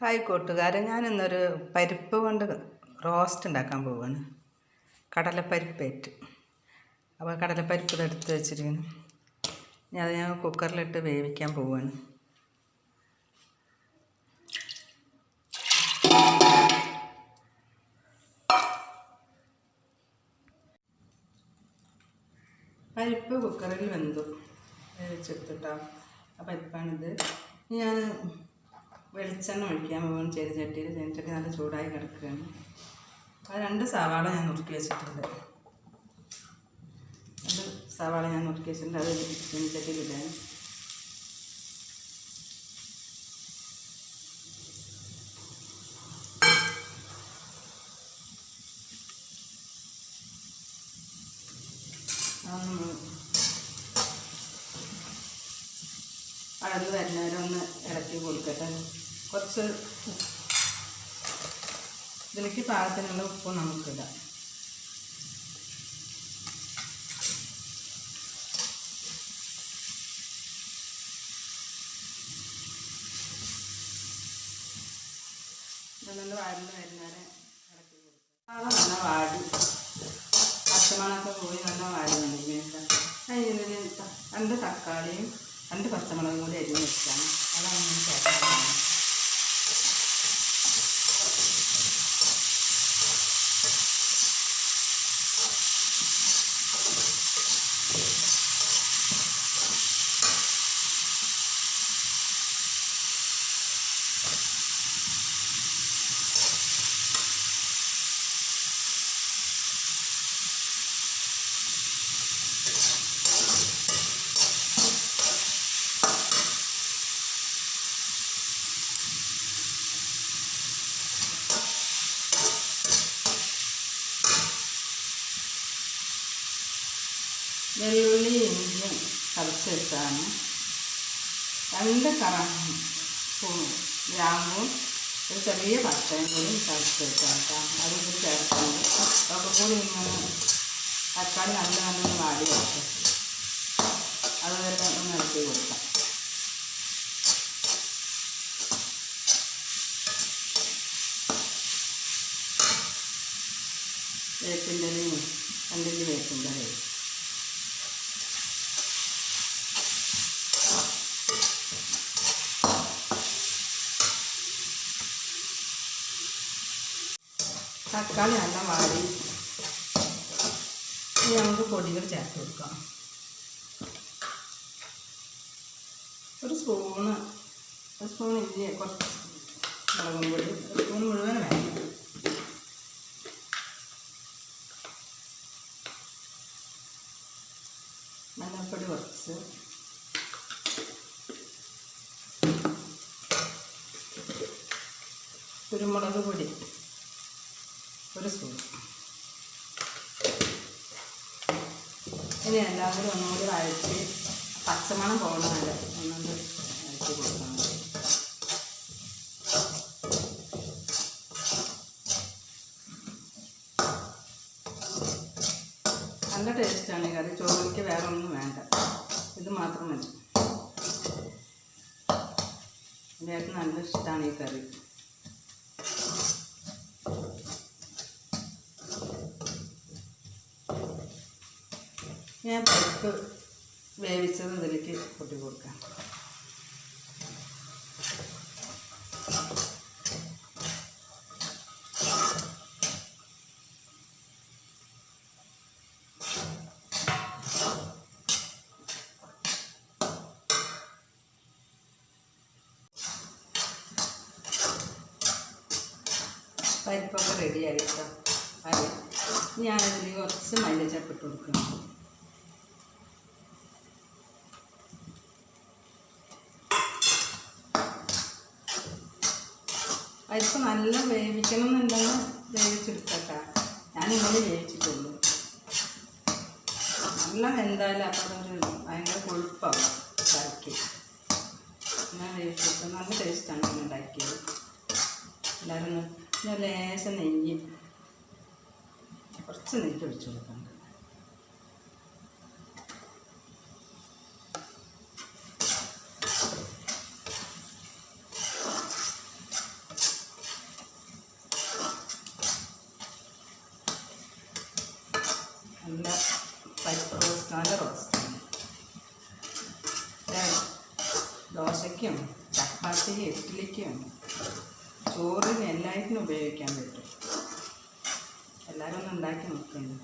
Hi കൂട്ടുകാരെ ഞാനിന്നൊരു പരിപ്പ് കൊണ്ട് റോസ്റ്റ് ഉണ്ടാക്കാൻ പോവുകയാണ് കടലപ്പരിപ്പേറ്റ്. അപ്പോൾ കടലപ്പരിപ്പ് എടുത്ത് വെച്ചിരിക്കുന്നു. ഇനി അത് ഞാൻ കുക്കറിലിട്ട് വേവിക്കാൻ പോവാണ്. പരിപ്പ് കുക്കറിൽ വെന്തു. വേവിച്ചെടുത്തിട്ടാണ് ആ പരിപ്പാണിത്. ഞാൻ വെളിച്ചെണ്ണ ഒഴിക്കാൻ പോകുന്നു. ചെറുചട്ടിയിൽ ചെറുചട്ടി നല്ല ചൂടായി കിടക്കുകയാണ്. ആ രണ്ട് സവാള ഞാൻ നുറുക്കി വെച്ചിട്ടുണ്ട്. രണ്ട് സവാള ഞാൻ നുറുക്കി വെച്ചിട്ടുണ്ട്. അത് ചെരിച്ചട്ടിയിലിടാൻ അതൊന്ന് അളന്ന് വരുന്നവരൊന്ന് ഇറക്കി കൊടുക്കട്ടെ. കുറച്ച് ഇതിലേക്ക് പാകത്തിനുള്ള ഉപ്പ് നമുക്കിടാം. നല്ല വാടുന്ന വരുന്നവരെ ഇളക്കി കൊടുക്കാം. നല്ല വാടി. പച്ചമണൊക്കെ പോയി നല്ല വാടുന്നുണ്ട് രണ്ട് പച്ചമുളകും കൂടി അരിഞ്ഞ് വെള്ളുള്ളി ഇഞ്ചിയും ചതച്ച് വെച്ചാണ് രണ്ട് കറ ഗ്രാമ്പും ഒരു ചെറിയ പച്ചയും കൂടി ചതച്ച് വെച്ചാക്കാം അതും കൂടി ചേർക്കുന്നുണ്ട് അതൊക്കെ കൂടി ഇങ്ങനെ തക്കാളി നല്ല നല്ലൊന്ന് വാടി വെച്ചു അതുവരെ ഒന്ന് ഇറക്കി കൊടുക്കാം. വേപ്പിന്റെ രണ്ടിന്റെ വേപ്പിന്റെ തക്കാളി നല്ല വാടി. ഇനി നമുക്ക് പൊടികൾ ചേർത്ത് കൊടുക്കാം. ഒരു സ്പൂണ് ഒരു സ്പൂൺ ഇല്ല കുറച്ച് മുളകും പൊടി ഒരു സ്പൂൺ മുഴുവൻ വേണം. മഞ്ഞൾപ്പൊടി കുറച്ച്. കുരുമുളക് പൊടി. ഒരു സ്പൂൺ ഇനി എല്ലാവരും കൂടി ഒന്നുകൂടി വഴറ്റി പച്ചമണം പോകണമല്ല. ഒന്നുകൂടി വഴറ്റി കൊടുക്കണം. നല്ല ടേസ്റ്റാണ് ഈ കറി. ചോറിക്ക് വേറെ ഒന്നും വേണ്ട. ഇത് മാത്രം മതി. എന്റെ നല്ല ഇഷ്ടമാണ് ഈ കറി. ഞാൻ പരിപ്പ് വേവിച്ചത് ഇതിലേക്ക് കൊട്ടി കൊടുക്കാം. പരിപ്പൊക്കെ റെഡിയായിട്ടോ അത് ഞാനതിൽ കുറച്ച് മല്ലിച്ചപ്പിട്ട് കൊടുക്കണം പരിപ്പ് നല്ല വേവിക്കണം എന്നുണ്ടെങ്കിൽ വേവിച്ചെടുത്തട്ട ഞാൻ ഇങ്ങനെ വേവിച്ചിട്ടുള്ളൂ. നല്ല എന്തായാലും അപ്പം അതൊരു ഭയങ്കര കൊഴുപ്പാവും കറിക്ക്. ഞാൻ വേവിച്ചിട്ട് നല്ല ടേസ്റ്റാണ് ഇങ്ങനെ ഉണ്ടാക്കിയത്. എല്ലാവരും ലേശം നെയ്യ്. കുറച്ച് നെയ്യ് ഒഴിച്ചു കൊടുക്കുന്നുണ്ട് പരിപ്പ് റോസ്റ്റ് നല്ല റോസ്റ്റാണ് ദോശയ്ക്കും ചപ്പാത്തിയും ഇഡ്ഡലിക്കും ചോറിന് എല്ലാത്തിനും ഉപയോഗിക്കാൻ പറ്റും. എല്ലാവരും ഒന്ന് ഉണ്ടാക്കി നോക്കുന്നു